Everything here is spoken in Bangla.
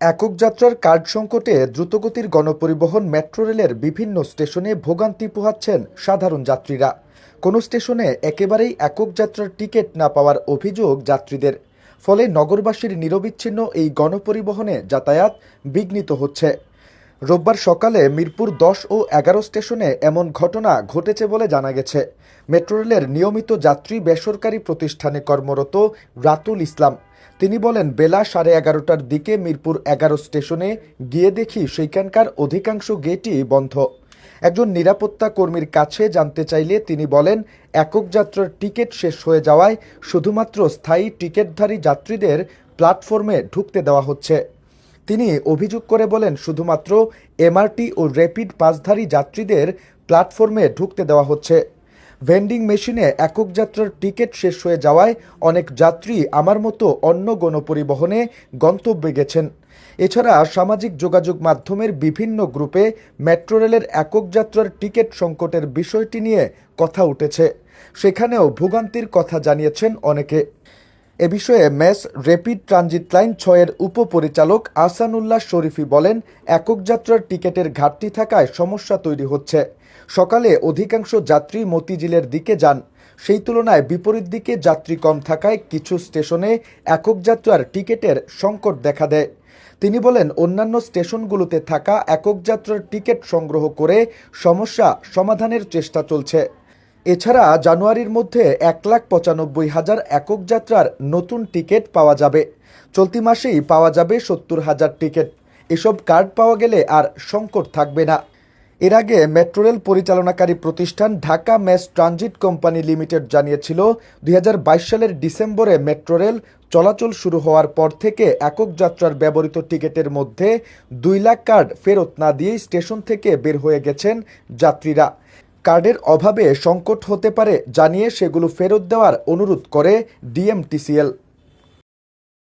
একক যাত্রার কার্ড সংকটে দ্রুতগতির গণপরিবহন মেট্রো রেলের বিভিন্ন স্টেশনে ভোগান্তি পোহাচ্ছেন সাধারণ যাত্রীরা। কোনো স্টেশনে একেবারেই একক যাত্রার টিকিট না পাওয়ার অভিযোগ যাত্রীদের। ফলে নগরবাসীর নিরবিচ্ছিন্ন এই গণপরিবহনে যাতায়াত বিঘ্নিত হচ্ছে। রোববার সকালে মিরপুর দশ ও এগারো স্টেশনে এমন ঘটনা ঘটেছে বলে জানা গেছে। মেট্রো রেলের নিয়মিত যাত্রী বেসরকারি প্রতিষ্ঠানে কর্মরত রাতুল ইসলাম। তিনি বলেন, বেলা সাড়ে এগারোটার দিকে মিরপুর এগারো স্টেশনে গিয়ে দেখি সেইখানকার অধিকাংশ গেটই বন্ধ। একজন নিরাপত্তা কর্মীর কাছে জানতে চাইলে তিনি বলেন, একক যাত্রার টিকিট শেষ হয়ে যাওয়ায় শুধুমাত্র স্থায়ী টিকিটধারী যাত্রীদের প্ল্যাটফর্মে ঢুকতে দেওয়া হচ্ছে। তিনি অভিযোগ করে বলেন, শুধুমাত্র এমআরটি ও র্যাপিড পাসধারী যাত্রীদের প্ল্যাটফর্মে ঢুকতে দেওয়া হচ্ছে। ভেন্ডিং মেশিনে একক যাত্রার টিকিট শেষ হয়ে যাওয়ায় অনেক যাত্রী আমার মতো অন্য গণপরিবহনে গন্তব্যে গেছেন। এছাড়া সামাজিক যোগাযোগ মাধ্যমের বিভিন্ন গ্রুপে মেট্রো রেলের একক যাত্রার টিকিট সংকটের বিষয়টি নিয়ে কথা উঠেছে। সেখানেও ভোগান্তির কথা জানিয়েছেন অনেকে। এ বিষয়ে মেস র্যাপিড ট্রানজিট লাইন ছয়ের উপপরিচালক আসানুল্লাহ শরীফি বলেন, একক যাত্রার টিকেটের ঘাটতি থাকায় সমস্যা তৈরি হচ্ছে। সকালে অধিকাংশ যাত্রী মতিঝিলের দিকে যান। সেই তুলনায় বিপরীত দিকে যাত্রী কম থাকায় কিছু স্টেশনে একক যাত্রার টিকেটের সংকট দেখা দেয়। তিনি বলেন, অন্যান্য স্টেশনগুলোতে থাকা একক যাত্রার টিকিট সংগ্রহ করে সমস্যা সমাধানের চেষ্টা চলছে। এছাড়া জানুয়ারির মধ্যে এক লাখ পঁচানব্বই হাজার একক যাত্রার নতুন টিকিট পাওয়া যাবে। চলতি মাসেই পাওয়া যাবে সত্তর হাজার টিকিট। এসব কার্ড পাওয়া গেলে আর সংকট থাকবে না। এর আগে মেট্রো রেল পরিচালনাকারী প্রতিষ্ঠান Dhaka mass transit company limited জানিয়েছিল, দুই হাজার বাইশ সালের ডিসেম্বরে মেট্রো রেল চলাচল শুরু হওয়ার পর থেকে একক যাত্রার ব্যবহৃত টিকিটের মধ্যে দুই লাখ কার্ড ফেরত না দিয়েই স্টেশন থেকে বের হয়ে গেছেন যাত্রীরা। কার্ডের অভাবে সংকট হতে পারে জানিয়ে সেগুলো ফেরত দেওয়ার অনুরোধ করে ডিএমটিসিএল।